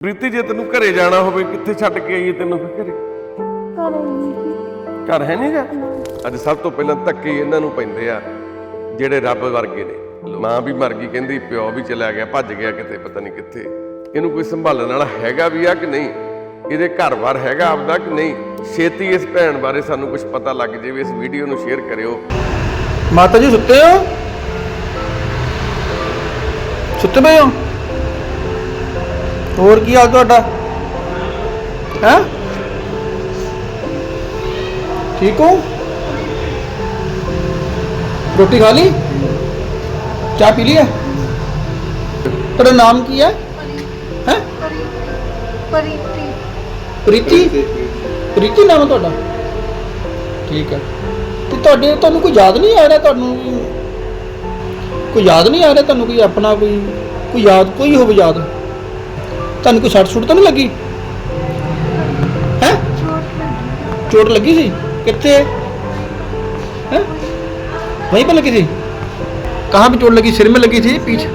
ਪ੍ਰੀਤੀ ਜੇ ਤੈਨੂੰ ਘਰੇ ਜਾਣਾ ਹੋਵੇ ਕਿੱਥੇ ਛੱਡ ਕੇ ਆਈਏ ਤੈਨੂੰ ਫਿਰ ਘਰੇ? ਘਰ ਘਰ ਹੈ ਨਹੀਂਗਾ ਅੱਜ ਸਭ ਤੋਂ ਪਹਿਲਾਂ ਧੱਕੇ ਇਹਨਾਂ ਨੂੰ ਪੈਂਦੇ ਆ ਜਿਹੜੇ ਰੱਬ ਵਰਗੇ ਨੇ। ਮਾਂ ਵੀ ਮਰ ਗਈ ਕਹਿੰਦੀ ਪਿਓ ਵੀ ਚਲਾ ਗਿਆ ਭੱਜ ਗਿਆ ਕਿਤੇ ਪਤਾ ਨਹੀਂ ਕਿੱਥੇ। ਇਹਨੂੰ ਕੋਈ ਸੰਭਾਲਣ ਵਾਲਾ ਹੈਗਾ ਵੀ ਆ ਕਿ ਨਹੀਂ? ਇਹਦੇ ਘਰ-ਬਾਰ ਹੈਗਾ ਆਪਦਾ ਕਿ ਨਹੀਂ? ਛੇਤੀ ਇਸ ਭੈਣ ਬਾਰੇ ਸਾਨੂੰ ਕੁਝ ਪਤਾ ਲੱਗ ਜਾਵੇ ਇਸ ਵੀਡੀਓ ਨੂੰ ਸ਼ੇਅਰ ਕਰਿਓ। ਮਾਤਾ ਜੀ ਸੁੱਤੇ ਹੋ? ਸੁੱਤੇ ਪਏ ਹੋ? ਹੋਰ ਕੀ ਹਾਲ ਤੁਹਾਡਾ? ਹੈ? ਠੀਕ ਹੋ? ਰੋਟੀ ਖਾ ਲਈ? ਚਾਹ ਪੀ ਲਈ ਹੈ? ਤੁਹਾਡਾ ਨਾਮ ਕੀ ਹੈ? ਹੈ? ਪਰੀਤੀ। ਪ੍ਰੀਤੀ ਪ੍ਰੀਤੀ ਨਾਮ ਹੈ ਤੁਹਾਡਾ? ਠੀਕ ਹੈ। ਤੇ ਤੁਹਾਡੇ ਤੁਹਾਨੂੰ ਕੋਈ ਯਾਦ ਨਹੀਂ ਆ ਰਿਹਾ ਤੁਹਾਨੂੰ? ਕੋਈ ਯਾਦ ਨਹੀਂ ਆ ਰਿਹਾ ਤੁਹਾਨੂੰ ਕੋਈ ਆਪਣਾ ਕੋਈ ਕੋਈ ਯਾਦ, ਕੋਈ ਹੋਵੇ ਯਾਦ? ਤੁਹਾਨੂੰ ਕੋਈ ਸੱਟ ਸੁੱਟ ਤਾਂ ਨਹੀਂ ਲੱਗੀ ਹੈ ਚੋਟ ਲੱਗੀ ਸੀ ਕਿੱਥੇ ਹੈ ਵਹੀਂ पे लगी थी कहाँ पे चोट लगी सिर में लगी थी पीछे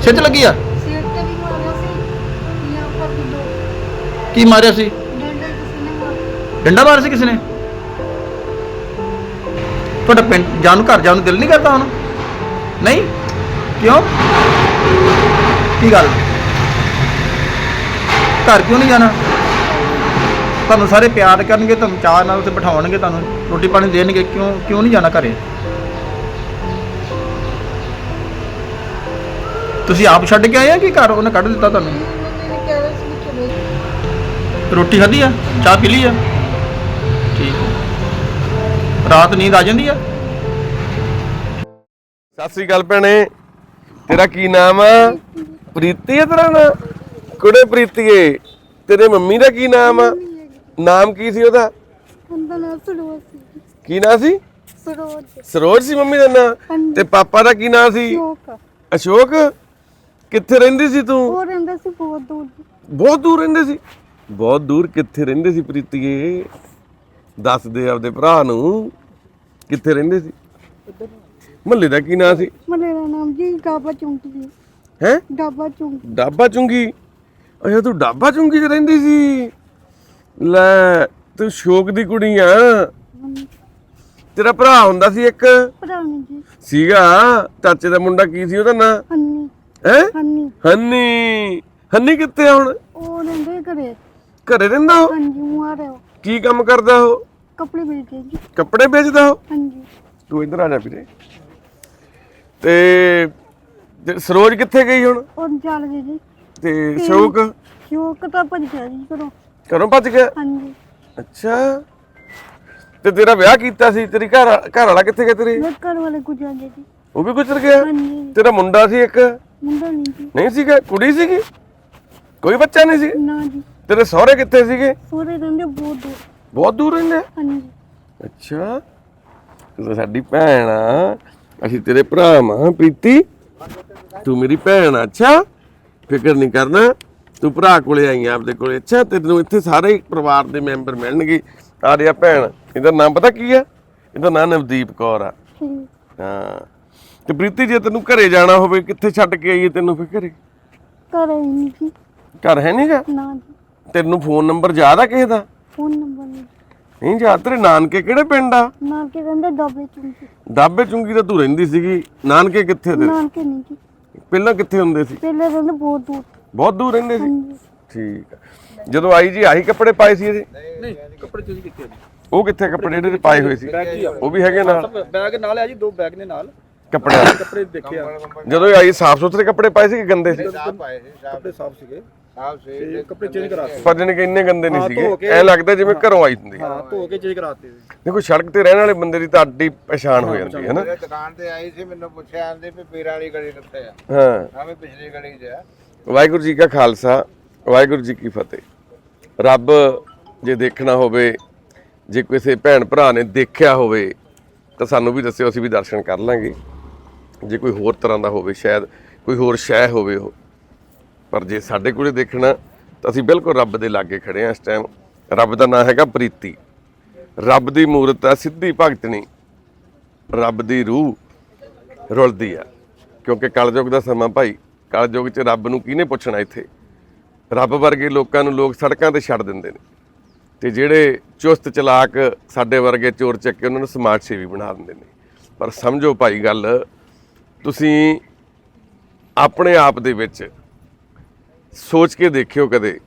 सिर ਤੇ ਲੱਗੀ ਆ ਸਿਰ ਤੇ ਵੀ ਮਾਰਿਆ ਸੀ यहाँ पर भी दो ਕੀ ਮਾਰਿਆ ਸੀ डंडे किसी ने मारा ਡੰਡਾ ਮਾਰਿਆ ਸੀ ਕਿਸੇ ਨੇ ਤੁਹਾਡਾ ਪਿੰਡ ਜਾਣ ਨੂੰ ਘਰ ਜਾਣ ਨੂੰ ਦਿਲ ਨਹੀਂ ਕਰਦਾ ਹੁਣ ਨਹੀਂ ਕਿਉਂ ਕੀ ਗੱਲ ਘਰ ਕਿਉਂ ਨਹੀਂ ਜਾਣਾ? ਤੁਹਾਨੂੰ ਸਾਰੇ ਪਿਆਰ ਕਰਨਗੇ, ਤੁਹਾਨੂੰ ਚਾਹ ਨਾਲ ਉੱਥੇ ਬਿਠਾਉਣਗੇ, ਤੁਹਾਨੂੰ ਰੋਟੀ ਪਾਣੀ ਦੇਣਗੇ, ਕਿਉਂ ਕਿਉਂ ਨਹੀਂ ਜਾਣਾ ਘਰੇ? ਤੁਸੀਂ ਆਪ ਛੱਡ ਕੇ ਆਏ ਆ ਕਿ ਘਰ ਉਹਨੇ ਕੱਢ ਦਿੱਤਾ ਤੁਹਾਨੂੰ? ਰੋਟੀ ਖਾਧੀ ਆ? ਚਾਹ ਪੀ ਲਈ ਆ? ਠੀਕ ਰਾਤ ਨੀਂਦ ਆ ਜਾਂਦੀ ਆ? ਸਤਿ ਸ੍ਰੀ ਅਕਾਲ ਭੈਣੇ। ਤੇਰਾ ਕੀ ਨਾਮ ਆ? ਪ੍ਰੀਤੀ ਹੈ ਤੇਰਾ ਨਾਮ? ਕੁੜੇ ਪ੍ਰੀਤੀਏ? ਤੇਰੇ ਮੰਮੀ ਦਾ ਕੀ ਨਾਮ ਆ? ਨਾਮ ਕੀ ਸੀ ਉਹਦਾ? ਉਹਦਾ ਨਾਮ ਸਰੋਜ ਸੀ। ਕੀ ਨਾਮ ਸੀ? ਸਰੋਜ। ਸਰੋਜ ਸੀ ਮੰਮੀ ਦਾ ਨਾਮ। ਤੇ ਪਾਪਾ ਦਾ ਕੀ ਨਾਮ ਸੀ? ਸ਼ੋਕ ਅਸ਼ੋਕ? ਕਿੱਥੇ ਰਹਿੰਦੀ ਸੀ ਤੂੰ? ਉਹ ਰਹਿੰਦਾ ਸੀ ਬਹੁਤ ਦੂਰ ਬਹੁਤ ਦੂਰ ਰਹਿੰਦੇ ਸੀ? ਬਹੁਤ ਦੂਰ ਕਿੱਥੇ ਰਹਿੰਦੇ ਸੀ ਪ੍ਰੀਤੀਏ? ਦੱਸ ਦੇ ਆਪਦੇ ਭਰਾ ਨੂੰ। ਕਿੱਥੇ ਰਹਿੰਦੇ ਸੀ? ਮਹੱਲੇ ਦਾ ਕੀ ਨਾਮ ਸੀ? ਮੇਰਾ ਨਾਮ ਜੀ ਡਾਬਾ ਜੀ ਹੈ? ਡਾਬਾ ਚੁੰਗੀ ਅੱਛਾ ਤੂੰ ਡਾਬਾ ਚੁੰਗੀ 'ਚ ਰਹਿੰਦੀ ਸੀ? ਲੈ ਤੂੰ ਸ਼ੋਕ ਦੀ ਕੁੜੀ ਆ। ਤੇਰਾ ਭਰਾ ਹੁੰਦਾ ਸੀ ਇੱਕ? ਭਰਾ ਨੇ ਜੀ। ਸੀਗਾ? ਚਾਚੇ ਦਾ ਮੁੰਡਾ ਕੀ ਸੀ ਉਹਦਾ ਨਾਂ? ਹੰਨੀ। ਹੈ? ਹੰਨੀ। ਹੰਨੀ। ਹੰਨੀ ਕਿੱਥੇ ਆ ਹੁਣ? ਉਹ ਰਹਿੰਦੇ ਘਰੇ। ਘਰੇ ਰਹਿੰਦਾ ਉਹ? ਹਾਂਜੀ ਉਹ ਆ ਰਿਹਾ ਕੀ ਕੰਮ ਕਰਦਾ ਉਹ? ਕੱਪੜੇ ਵੇਚਦੇ ਜੀ। ਕੱਪੜੇ ਵੇਚਦਾ ਉਹ? ਹਾਂਜੀ। ਤੂੰ ਇੱਧਰ ਆ ਜਾ ਵੀਰੇ। ਤੇ ਤੇ ਸਰੋਜ ਕਿੱਥੇ ਗਈ ਹੁਣ? ਉਹ ਚੱਲ ਗਏ ਜੀ। ਤੇ ਸ਼ੋਕ? ਸ਼ੋਕ ਤਾਂ ਭੱਜ ਗਿਆ ਜੀ ਘਰੋਂ। ਘਰੋਂ ਭੱਜ ਗਿਆ? ਹਾਂਜੀ। ਅੱਛਾ। ਤੇ ਤੇਰਾ ਵਿਆਹ ਕੀਤਾ ਸੀ ਤੇਰੀ ਘਰ ਘਰ ਵਾਲਾ ਕਿੱਥੇ ਗਿਆ ਤੇਰੇ? ਮੇਰੇ ਘਰ ਵਾਲੇ ਗੁਜ਼ਰ ਗਏ ਜੀ। ਉਹ ਵੀ ਗੁਜ਼ਰ ਗਿਆ? ਹਾਂਜੀ। ਤੇਰਾ ਮੁੰਡਾ ਸੀ ਇੱਕ? ਮੁੰਡਾ ਨਹੀਂ ਜੀ। ਨਹੀਂ ਸੀਗਾ? ਕੁੜੀ ਸੀਗੀ? ਕੋਈ ਬੱਚਾ ਨਹੀਂ ਸੀ? ਨਾ ਜੀ। ਤੇਰੇ ਸਹੁਰੇ ਕਿੱਥੇ ਸੀਗੇ? ਸੋਰੇ ਰਹਿੰਦੇ ਬਹੁਤ ਦੂਰ। ਬਹੁਤ ਦੂਰ ਰਹਿੰਦੇ? ਹਾਂਜੀ। ਅੱਛਾ। ਤੂੰ ਤਾਂ ਸਾਡੀ ਭੈਣ ਆ। ਅਸੀਂ ਤੇਰੇ ਭਰਾ ਮਾਂ ਪ੍ਰੀਤੀ। ਤੂੰ ਮੇਰੀ ਭੈਣ ਆ। ਅੱਛਾ। ਫਿਕਰ ਨਹੀਂ ਕਰਨਾ। ਤੂੰ ਭਰਾ ਕੋਲੇ ਆਈ ਆ ਆਪਦੇ ਕੋਲੇ। ਅੱਛਾ ਤੈਨੂੰ ਇੱਥੇ ਸਾਰੇ ਪਰਿਵਾਰ ਦੇ ਮੈਂਬਰ ਮਿਲਣਗੇ। ਆ ਭੈਣ ਇਹਦਾ ਨਾਮ ਪਤਾ ਕੀ ਆ? ਇਹਦਾ ਨਾਮ ਨਵਦੀਪ ਕੌਰ ਆ। ਹਾਂ। ਤੇ ਪ੍ਰੀਤੀ ਜੇ ਤੈਨੂੰ ਘਰੇ ਜਾਣਾ ਹੋਵੇ ਕਿੱਥੇ ਛੱਡ ਕੇ ਆਈਏ ਤੈਨੂੰ ਫਿਰ ਘਰੇ? ਘਰ ਨਹੀਂ ਜੀ। ਘਰ ਹੈ ਨਹੀਂਗਾ ਨਾ ਜੀ। ਤੈਨੂੰ ਫੋਨ ਨੰਬਰ ਯਾਦ ਆ ਕਿਸੇ ਦਾ? ਫੋਨ ਨੰਬਰ ਨਹੀਂ। ਨਹੀਂ ਯਾਦ? ਤੇਰੇ ਨਾਨਕੇ ਕਿਹੜੇ ਪਿੰਡ ਆ? ਨਾਲ ਕੇ ਰਹਿੰਦੇ ਡੱਬੇ ਚੁੰਕੀ ਦਾਬੇ ਚੁੰਗੀ ਤਾਂ ਤੂੰ ਰਹਿੰਦੀ ਸੀਗੀ। ਨਾਨਕੇ ਕਿੱਥੇ ਤੇ ਨਾਲ ਕੇ ਨਹੀਂ ਜੀ। ਪਹਿਲਾਂ ਕਿੱਥੇ ਹੁੰਦੇ ਸੀ? ਪਹਿਲੇ ਰਹਿੰਦੇ ਬਹੁਤ ਦੂਰ। ਬਹੁਤ ਦੂਰ ਰਹਿੰਦੇ ਸੀ? ਠੀਕ ਆ। ਜਦੋਂ ਆਈ ਜੀ ਆਹੀ ਕੱਪੜੇ ਪਾਏ ਸੀ ਇਹਦੇ? ਨਹੀਂ ਕੱਪੜੇ ਚੇਂਜ ਕੀਤੇ ਜੀ? ਉਹ ਕਿੱਥੇ ਕੱਪੜੇ ਜਿਹੜੇ ਪਾਏ ਹੋਏ ਸੀ? ਉਹ ਵੀ ਹੈਗੇ ਨਾਲ? ਬੈਗ ਨਾਲ ਆ ਜੀ ਦੋ ਬੈਗ ਨੇ ਨਾਲ। ਕੱਪੜੇ ਕੱਪੜੇ ਦੇਖੇ ਆ ਜਦੋਂ ਇਹ ਆਈ ਸਾਫ਼ ਸੁਥਰੇ ਕੱਪੜੇ ਪਾਏ ਸੀ? ਕਿ ਗੰਦੇ ਸੀ ਕੱਪੜੇ ਸਾਫ਼ ਸੀਗੇ। ਸਾਫ਼ ਸੀ ਕੱਪੜੇ ਚੇਂਜ ਕਰਾਤੇ ਪਰ ਜਾਣੀ ਕਿ ਇੰਨੇ ਗੰਦੇ ਨਹੀਂ ਹਾਂ, ਸੀਗੇ। ਕੇ- ਐ ਲੱਗਦਾ ਜਿਵੇਂ ਘਰੋਂ ਆਈ ਹੁੰਦੀ। ਹਾਂ ਧੋ ਕੇ ਚੇਂਜ ਕਰਾਤੇ ਦੇਖੋ ਸੜਕ ਤੇ ਰਹਿਣ ਵਾਲੇ ਬੰਦੇ ਦੀ ਤਾਂ ਅੱਡੀ ਪਛਾਣ ਹੋ ਜਾਂਦੀ ਹੈ ਨਾ ਮੇਰੇ ਦੁਕਾਨ ਤੇ ਆਈ ਸੀ ਮੈਨੂੰ ਪੁੱਛਿਆ ਆਂਦੇ ਵੀ ਪੀਰਾਂ ਵਾਲੀ ਗਲੀ ਕਿੱਥੇ ਆ? ਹਾਂ। ਆਵੇਂ ਪਿਛਲੀ ਗਲੀ 'ਚ ਆ। ਵਾਹਿਗੁਰੂ ਜੀ ਕਾ ਖਾਲਸਾ ਵਾਹਿਗੁਰੂ ਜੀ ਕੀ ਫਤਿਹ। ਰੱਬ ਜੇ ਦੇਖਣਾ ਹੋਵੇ ਜੇ ਕਿਸੇ ਭੈਣ ਭਰਾ ਨੇ ਦੇਖਿਆ ਹੋਵੇ ਤਾਂ ਸਾਨੂੰ ਵੀ ਦੱਸਿਓ ਅਸੀਂ ਵੀ ਦਰਸ਼ਨ ਕਰ ਲਾਂਗੇ। ਜੇ ਕੋਈ ਹੋਰ ਤਰ੍ਹਾਂ ਦਾ ਹੋਵੇ, ਸ਼ਾਇਦ ਕੋਈ ਹੋਰ ਸ਼ੈ ਹੋਵੇ ਉਹ। ਪਰ ਜੇ ਸਾਡੇ ਕੋਲੇ ਦੇਖਣਾ, ਤਾਂ ਅਸੀਂ ਬਿਲਕੁਲ ਰੱਬ ਦੇ ਲਾਗੇ ਖੜੇ ਆ ਇਸ ਟਾਈਮ ਰੱਬ ਦਾ ਨਾਮ ਹੈਗਾ ਪ੍ਰੀਤੀ। ਰੱਬ ਦੀ ਮੂਰਤ ਹੈ ਸਿੱਧੀ ਭਗਤਣੀ ਰੱਬ ਦੀ ਰੂਹ ਰੁਲਦੀ ਆ। ਕਿਉਂਕਿ ਕਲਯੁਗ ਦਾ ਸਮਾਂ ਭਾਈ, ਕਲਯੁਗ 'ਚ ਰੱਬ ਨੂੰ ਕਿਹਨੇ ਪੁੱਛਣਾ ਇੱਥੇ? ਰੱਬ ਵਰਗੇ ਲੋਕਾਂ ਨੂੰ ਲੋਕ ਸੜਕਾਂ ਤੇ ਛੱਡ ਦਿੰਦੇ ਨੇ। ਤੇ ਜਿਹੜੇ ਚੁਸਤ ਚਲਾਕ ਸਾਡੇ ਵਰਗੇ ਚੋਰ ਚੱਕੇ, ਉਹਨਾਂ ਨੂੰ ਸਮਾਜ ਸੇਵੀ ਬਣਾ ਦਿੰਦੇ ਨੇ। ਪਰ ਸਮਝੋ ਭਾਈ ਗੱਲ ਤੁਸੀਂ ਆਪਣੇ ਆਪ ਦੇ ਵਿੱਚ ਸੋਚ ਕੇ ਦੇਖਿਓ ਕਦੇ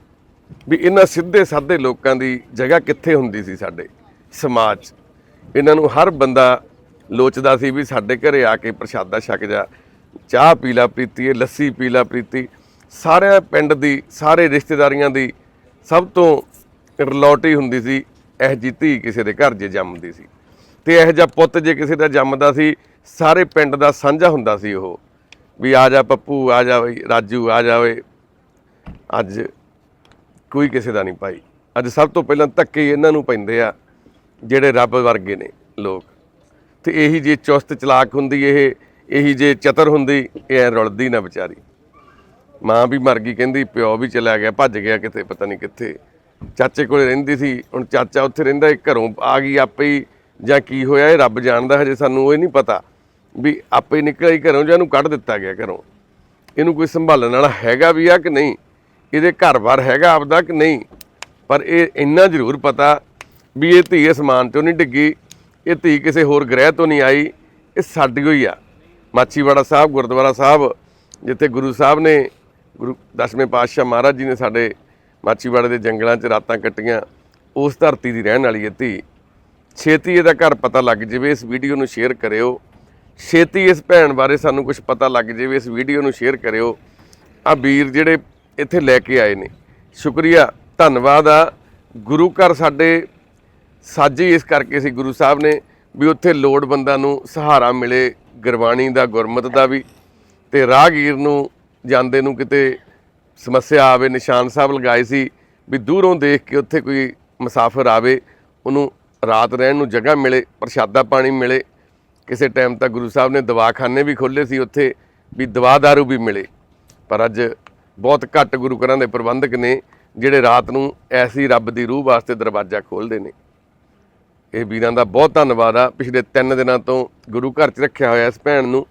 ਵੀ ਇਹਨਾਂ ਸਿੱਧੇ ਸਾਧੇ ਲੋਕਾਂ ਦੀ ਜਗ੍ਹਾ ਕਿੱਥੇ ਹੁੰਦੀ ਸੀ ਸਾਡੇ ਸਮਾਜ 'ਚ। ਇਹਨਾਂ ਨੂੰ ਹਰ ਬੰਦਾ ਲੋਚਦਾ ਸੀ ਵੀ ਸਾਡੇ ਘਰੇ ਆ ਕੇ ਪ੍ਰਸ਼ਾਦਾ ਛਕ ਜਾ, ਚਾਹ ਪੀਲਾ ਪ੍ਰੀਤੀ, ਲੱਸੀ ਪੀਲਾ ਪ੍ਰੀਤੀ ਸਾਰੇ ਪਿੰਡ ਦੀ, ਸਾਰੇ ਰਿਸ਼ਤੇਦਾਰੀਆਂ ਦੀ ਸਭ ਤੋਂ ਰਲੌਟੀ ਹੁੰਦੀ ਸੀ, ਇਹ ਜੀ ਧੀ ਕਿਸੇ ਦੇ ਘਰ ਜੇ ਜੰਮਦੀ ਸੀ ਤੇ ਇਹ ਜਿਹਾ ਪੁੱਤ ਜੇ ਕਿਸੇ ਦਾ ਜੰਮਦਾ ਸੀ ਸਾਰੇ ਪਿੰਡ ਦਾ ਸਾਂਝਾ ਹੁੰਦਾ ਸੀ ਉਹ। ਵੀ ਆ ਜਾ ਪੱਪੂ, ਆ ਜਾ ਬਈ, ਰਾਜੂ, ਆ ਜਾਵੇ ਅੱਜ ਕੋਈ ਕਿਸੇ ਦਾ ਨਹੀਂ ਭਾਈ। ਅੱਜ ਸਭ ਤੋਂ ਪਹਿਲਾਂ ਧੱਕੇ ਇਹਨਾਂ ਨੂੰ ਪੈਂਦੇ ਆ, ਜਿਹੜੇ ਰੱਬ ਵਰਗੇ ਨੇ ਲੋਕ। ਤੇ ਇਹੀ ਜੇ ਚੁਸਤ ਚਲਾਕ ਹੁੰਦੀ, ਇਹ, ਇਹੀ ਜੇ ਚਤਰ ਹੁੰਦੀ, ਇਹ ਐਂ ਰੁਲਦੀ ਨਾ ਵਿਚਾਰੀ। ਮਾਂ ਵੀ ਮਰ ਗਈ, ਕਹਿੰਦੀ ਪਿਓ ਵੀ ਚਲਾ ਗਿਆ, ਭੱਜ ਗਿਆ ਕਿਤੇ, ਪਤਾ ਨਹੀਂ ਕਿੱਥੇ। ਚਾਚੇ ਕੋਲੇ ਰਹਿੰਦੀ ਸੀ, ਹੁਣ ਚਾਚਾ ਉੱਥੇ ਰਹਿੰਦਾ, ਇਹ ਘਰੋਂ ਆ ਗਈ ਆਪੇ ਹੀ। ਜਾਂ ਕੀ ਹੋਇਆ, ਇਹ ਰੱਬ ਜਾਣਦਾ, ਹਜੇ ਸਾਨੂੰ ਇਹ ਨਹੀਂ ਪਤਾ। ਵੀ ਆਪੇ ਨਿਕਲਿਆ ਹੀ ਘਰੋਂ ਜਾਂ ਇਹਨੂੰ ਕੱਢ ਦਿੱਤਾ ਗਿਆ ਘਰੋਂ। ਇਹਨੂੰ ਕੋਈ ਸੰਭਾਲਣ ਵਾਲਾ ਹੈਗਾ ਵੀ ਆ ਕਿ ਨਹੀਂ? ਇਹਦੇ ਘਰ-ਬਾਰ ਹੈਗਾ ਆਪਦਾ ਕਿ ਨਹੀਂ? ਪਰ ਇਹ ਇੰਨਾ ਜ਼ਰੂਰ ਪਤਾ ਵੀ ਇਹ ਧੀ ਅਸਮਾਨ ਤੋਂ ਨਹੀਂ ਡਿੱਗੀ, ਇਹ ਧੀ ਕਿਸੇ ਹੋਰ ਗ੍ਰਹਿ ਤੋਂ ਨਹੀਂ ਆਈ, ਇਹ ਸਾਡੀ ਹੋਈ ਆ। ਮਾਚੀਵਾੜਾ ਸਾਹਿਬ, ਗੁਰਦੁਆਰਾ ਸਾਹਿਬ, ਜਿੱਥੇ ਗੁਰੂ ਸਾਹਿਬ ਨੇ, ਗੁਰੂ ਦਸਵੇਂ ਪਾਤਸ਼ਾਹ ਮਹਾਰਾਜ ਜੀ ਨੇ ਸਾਡੇ ਮਾਚੀਵਾੜੇ ਦੇ ਜੰਗਲਾਂ 'ਚ ਰਾਤਾਂ ਕੱਟੀਆਂ, ਉਸ ਧਰਤੀ ਦੀ ਰਹਿਣ ਵਾਲੀ ਇਹ ਧੀ। ਛੇਤੀ ਇਹਦਾ ਘਰ ਪਤਾ ਲੱਗ ਜਾਵੇ, ਇਸ ਵੀਡੀਓ ਨੂੰ ਸ਼ੇਅਰ ਕਰਿਓ। ਛੇਤੀ ਇਸ ਭੈਣ ਬਾਰੇ ਸਾਨੂੰ ਕੁਝ ਪਤਾ ਲੱਗ ਜਾਵੇ, ਇਸ ਵੀਡੀਓ ਨੂੰ ਸ਼ੇਅਰ ਕਰਿਓ। ਆ ਵੀਰ ਜਿਹੜੇ ਇੱਥੇ ਲੈ ਕੇ ਆਏ ਨੇ। ਸ਼ੁਕਰੀਆ, ਧੰਨਵਾਦ ਆ। ਗੁਰੂ ਘਰ ਸਾਡੇ ਸਾਜੀ ਇਸ ਕਰਕੇ ਸੀ ਗੁਰੂ ਸਾਹਿਬ ਨੇ ਵੀ ਉੱਥੇ ਲੋੜਵੰਦਾਂ ਨੂੰ ਸਹਾਰਾ ਮਿਲੇ, ਗੁਰਬਾਣੀ ਦਾ, ਗੁਰਮਤ ਦਾ ਵੀ। ਤੇ ਰਾਹਗੀਰ ਨੂੰ, ਜਾਂਦੇ ਨੂੰ ਕਿਤੇ ਸਮੱਸਿਆ ਆਵੇ, ਨਿਸ਼ਾਨ ਸਾਹਿਬ ਲਗਾਏ ਸੀ ਵੀ ਦੂਰੋਂ ਦੇਖ ਕੇ ਉੱਥੇ ਕੋਈ ਮੁਸਾਫਰ ਆਵੇ, ਉਹਨੂੰ ਰਾਤ ਰਹਿਣ ਨੂੰ ਜਗ੍ਹਾ ਮਿਲੇ, ਪ੍ਰਸ਼ਾਦਾ ਪਾਣੀ ਮਿਲੇ। ਕਿਸੇ ਟਾਈਮ ਤਾਂ ਗੁਰੂ ਸਾਹਿਬ ਨੇ ਦਵਾਖਾਨੇ ਵੀ ਖੋਲ੍ਹੇ ਸੀ ਉੱਥੇ ਵੀ ਦਵਾ ਦਾਰੂ ਵੀ ਮਿਲੇ। ਪਰ ਅੱਜ ਬਹੁਤ ਘੱਟ ਗੁਰੂ ਘਰਾਂ ਦੇ ਪ੍ਰਬੰਧਕ ਨੇ ਜਿਹੜੇ ਰਾਤ ਨੂੰ ਐਸੀ ਰੱਬ ਦੀ ਰੂਹ ਵਾਸਤੇ ਦਰਵਾਜ਼ਾ ਖੋਲ੍ਹਦੇ ਨੇ। ਇਹ ਵੀਰਾਂ ਦਾ ਬਹੁਤ ਧੰਨਵਾਦ ਆ। ਪਿਛਲੇ 3 ਦਿਨਾਂ ਤੋਂ ਗੁਰੂ ਘਰ 'ਚ ਰੱਖਿਆ ਹੋਇਆ ਇਸ ਭੈਣ ਨੂੰ।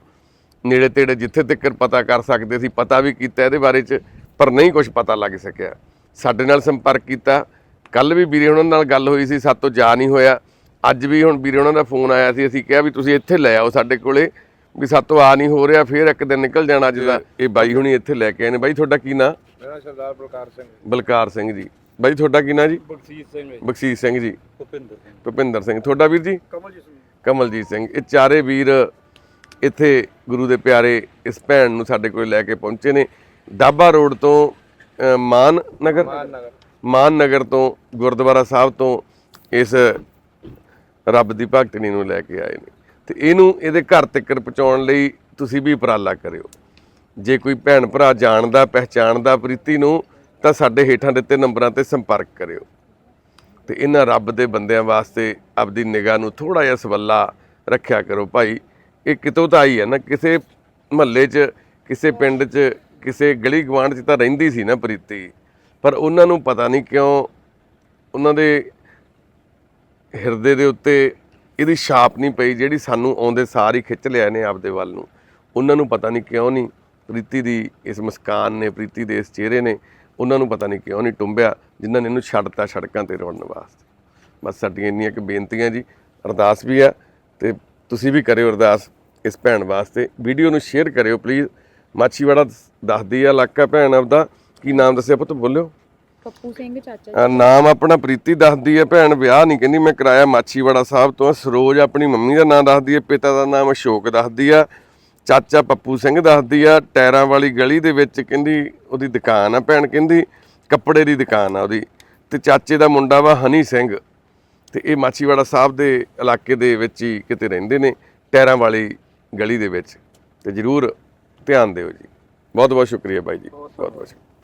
ਨੇੜੇ ਤੇੜੇ ਜਿੱਥੇ ਤੱਕ ਪਤਾ ਕਰ ਸਕਦੇ ਸੀ, ਪਤਾ ਵੀ ਕੀਤਾ ਇਹਦੇ ਬਾਰੇ 'ਚ, ਪਰ ਨਹੀਂ ਕੁਝ ਪਤਾ ਲੱਗ ਸਕਿਆ। ਸਾਡੇ ਨਾਲ ਸੰਪਰਕ ਕੀਤਾ। ਕੱਲ ਵੀ ਵੀਰੇ ਉਹਨਾਂ ਨਾਲ ਗੱਲ ਹੋਈ ਸੀ ਸਾਤੋਂ ਜਾ ਨਹੀਂ ਹੋਇਆ। ਅੱਜ ਵੀ ਹੁਣ ਵੀਰੇ ਉਹਨਾਂ ਦਾ ਫੋਨ ਆਇਆ ਸੀ ਅਸੀਂ ਕਿਹਾ ਵੀ ਤੁਸੀਂ ਇੱਥੇ ਲੈ ਆਓ ਸਾਡੇ ਕੋਲੇ ਵੀ ਸਾਤੋਂ ਆ ਨਹੀਂ ਹੋ ਰਿਹਾ ਫੇਰ ਇੱਕ ਦਿਨ ਨਿਕਲ ਜਾਣਾ ਅੱਜ ਦਾ। ਇਹ ਬਾਈ ਹੁਣੀ ਇੱਥੇ ਲੈ ਕੇ ਆਏ ਨੇ। ਬਾਈ ਤੁਹਾਡਾ ਕੀ ਨਾਂ? ਮੇਰਾ ਸਰਦਾਰ ਬਲਕਾਰ ਸਿੰਘ। ਬਲਕਾਰ ਸਿੰਘ ਜੀ। ਬਾਈ ਤੁਹਾਡਾ ਕੀ ਨਾਂ ਜੀ? ਬਖਸ਼ੀਸ਼ ਸਿੰਘ ਬਖਸ਼ੀਸ਼ ਸਿੰਘ ਜੀ। ਭੁਪਿੰਦਰ ਸਿੰਘ। ਭੁਪਿੰਦਰ ਸਿੰਘ। ਤੁਹਾਡਾ ਵੀਰ ਜੀ? ਕਮਲਜੀਤ ਸਿੰਘ ਕਮਲਜੀਤ ਸਿੰਘ। ਇਹ ਚਾਰੇ ਵੀਰ ਇੱਥੇ ਗੁਰੂ ਦੇ ਪਿਆਰੇ ਇਸ ਭੈਣ ਨੂੰ ਸਾਡੇ ਕੋਲ ਲੈ ਕੇ ਪਹੁੰਚੇ ਨੇ। ਡਾਬਾ ਰੋਡ ਤੋਂ ਮਾਨ ਨਗਰ? ਨਗਰ। ਮਾਨ ਨਗਰ ਤੋਂ ਗੁਰਦੁਆਰਾ ਸਾਹਿਬ ਤੋਂ ਇਸ ਰੱਬ ਦੀ ਭਗਤਣੀ ਨੂੰ ਲੈ ਕੇ ਆਏ ਨੇ। ਤੇ ਇਹਨੂੰ ਇਹਦੇ ਘਰ ਤੱਕ ਪਹੁੰਚਾਉਣ ਲਈ ਤੁਸੀਂ ਵੀ ਉਪਰਾਲਾ ਕਰਿਓ। ਜੇ ਕੋਈ ਭੈਣ ਭਰਾ ਜਾਣਦਾ, ਪਹਿਚਾਣਦਾ ਪ੍ਰੀਤੀ ਨੂੰ, ਤਾਂ ਸਾਡੇ ਹੇਠਾਂ ਦਿੱਤੇ ਨੰਬਰਾਂ ਤੇ ਸੰਪਰਕ ਕਰਿਓ। ਤੇ ਇਹਨਾਂ ਰੱਬ ਦੇ ਬੰਦਿਆਂ ਵਾਸਤੇ ਆਪਦੀ ਨਿਗਾਹ ਨੂੰ ਥੋੜਾ ਜਿਹਾ ਸਵੱਲਾ ਰੱਖਿਆ ਕਰੋ ਭਾਈ। ਇਹ ਕਿਤੋਂ ਤਾਂ ਆਈ ਹੈ ਨਾ, ਕਿਸੇ ਮਹੱਲੇ 'ਚ, ਕਿਸੇ ਪਿੰਡ 'ਚ, ਕਿਸੇ ਗਲੀ ਗਵਾਂਢ 'ਚ ਤਾਂ ਰਹਿੰਦੀ ਸੀ ਨਾ ਪ੍ਰੀਤੀ। ਪਰ ਉਹਨਾਂ ਨੂੰ ਪਤਾ ਨਹੀਂ ਕਿਉਂ ਉਹਨਾਂ ਦੇ ਹਿਰਦੇ ਦੇ ਉੱਤੇ ਇਹਦੀ ਛਾਪ ਨਹੀਂ ਪਈ ਜਿਹੜੀ ਸਾਨੂੰ ਆਉਂਦੇ ਸਾਰ ਹੀ ਖਿੱਚ ਲਿਆ ਨੇ ਆਪਦੇ ਵੱਲ ਨੂੰ। ਉਹਨਾਂ ਨੂੰ ਪਤਾ ਨਹੀਂ ਕਿਉਂ ਨਹੀਂ ਪ੍ਰੀਤੀ ਦੀ ਇਸ ਮੁਸਕਾਨ ਨੇ, ਪ੍ਰੀਤੀ ਦੇ ਇਸ ਚਿਹਰੇ ਨੇ, ਉਹਨਾਂ ਨੂੰ ਪਤਾ ਨਹੀਂ ਕਿਉਂ ਨਹੀਂ ਟੁੰਬਿਆ, ਜਿਨ੍ਹਾਂ ਨੇ ਇਹਨੂੰ ਛੱਡਤਾ ਸੜਕਾਂ ਤੇ ਰੋਣ ਵਾਸਤੇ। ਬਸ ਸਾਡੀਆਂ ਇੰਨੀਆਂ ਕਿ ਬੇਨਤੀਆਂ ਜੀ, ਅਰਦਾਸ ਵੀ ਆ ਤੇ ਤੁਸੀਂ ਵੀ ਕਰਿਓ ਅਰਦਾਸ ਇਸ ਭੈਣ ਵਾਸਤੇ। ਵੀਡੀਓ ਨੂੰ ਸ਼ੇਅਰ ਕਰਿਓ ਪਲੀਜ਼ ਮਾਛੀਵਾੜਾ ਦੱਸਦੀ ਆ, ਇਲਾਕਾ ਭੈਣ ਆਪਦਾ, ਕੀ ਨਾਮ ਦੱਸਿਆ ਪੁੱਤ, ਬੋਲਿਓ। ਪੱਪੂ ਸਿੰਘ ਚਾਚਾ ਅਹ ਨਾਮ ਆਪਣਾ ਪ੍ਰੀਤੀ ਦੱਸਦੀ ਹੈ ਭੈਣ ਵਿਆਹ ਨਹੀਂ ਕਹਿੰਦੀ ਮੈਂ ਕਰਾਇਆ ਮਾਛੀਵਾੜਾ ਸਾਹਿਬ ਤੋਂ ਸਰੋਜ ਆਪਣੀ ਮੰਮੀ ਦਾ ਨਾਮ ਦੱਸਦੀ ਹੈ ਪਿਤਾ ਦਾ ਨਾਮ ਅਸ਼ੋਕ ਦੱਸਦੀ ਆ ਚਾਚਾ ਪੱਪੂ ਸਿੰਘ ਦੱਸਦੀ ਆ ਟਾਇਰਾਂ ਵਾਲੀ ਗਲੀ ਦੇ ਵਿੱਚ ਕਹਿੰਦੀ ਉਹਦੀ ਦੁਕਾਨ ਆ ਭੈਣ ਕਹਿੰਦੀ ਕੱਪੜੇ ਦੀ ਦੁਕਾਨ ਆ ਉਹਦੀ। ਤੇ ਚਾਚੇ ਦਾ ਮੁੰਡਾ ਵਾ ਹਨੀ ਸਿੰਘ। ਤੇ ਇਹ ਮਾਛੀਵਾੜਾ ਸਾਹਿਬ ਦੇ ਇਲਾਕੇ ਦੇ ਵਿੱਚ ਹੀ ਕਿਤੇ ਰਹਿੰਦੇ ਨੇ ਟਾਇਰਾਂ ਵਾਲੀ ਗਲੀ ਦੇ ਵਿੱਚ। ਤੇ ਜਰੂਰ ਧਿਆਨ ਦਿਓ ਜੀ। ਬਹੁਤ ਬਹੁਤ ਸ਼ੁਕਰੀਆ ਬਾਈ ਜੀ। ਬਹੁਤ ਬਹੁਤ ਸ਼ੁਕਰੀਆ।